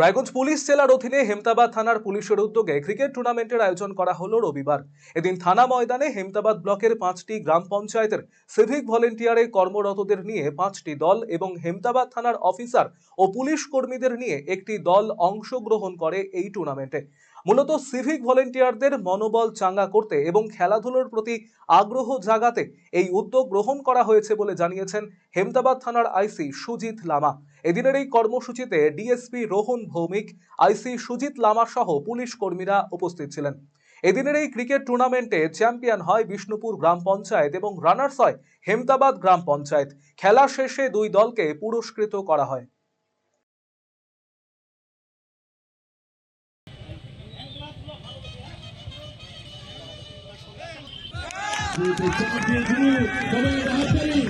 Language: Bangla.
রায়গঞ্জ পুলিশ জেলার অধীনে হেমতাবাদ থানার পুলিশের উদ্যোগে ক্রিকেট টুর্নামেন্টের আয়োজন করা হলো রবিবার। এদিন থানা ময়দানে হেমতাবাদ ব্লকের পাঁচটি গ্রাম পঞ্চায়েতের সিভিক ভলেন্টিয়ারে কর্মরতদের নিয়ে পাঁচটি দল এবং হেমতাবাদ থানার অফিসার ও পুলিশ কর্মীদের নিয়ে একটি দল অংশগ্রহণ করে এই টুর্নামেন্টে। মূলত সিভিক ভলেন্টিয়ারদের মনোবল চাঙ্গা করতে এবং খেলাধুলোর প্রতি আগ্রহ জাগাতে এই উদ্যোগ গ্রহণ করা হয়েছে বলে জানিয়েছেন হেমতাবাদ থানার আইসি সুজিত লামা। এদিনের এই কর্মসূচিতে ডিএসপি রোহন ভৌমিক, আইসি সুজিত লামা সহ পুলিশ কর্মীরা উপস্থিত ছিলেন। এদিনের এই ক্রিকেট টুর্নামেন্টে চ্যাম্পিয়ন হয় বিষ্ণুপুর গ্রাম পঞ্চায়েত এবং রানার্স হয় হেমতাবাদ গ্রাম পঞ্চায়েত। খেলা শেষে দুই দলকে পুরস্কৃত করা হয়। সবাই হাততালি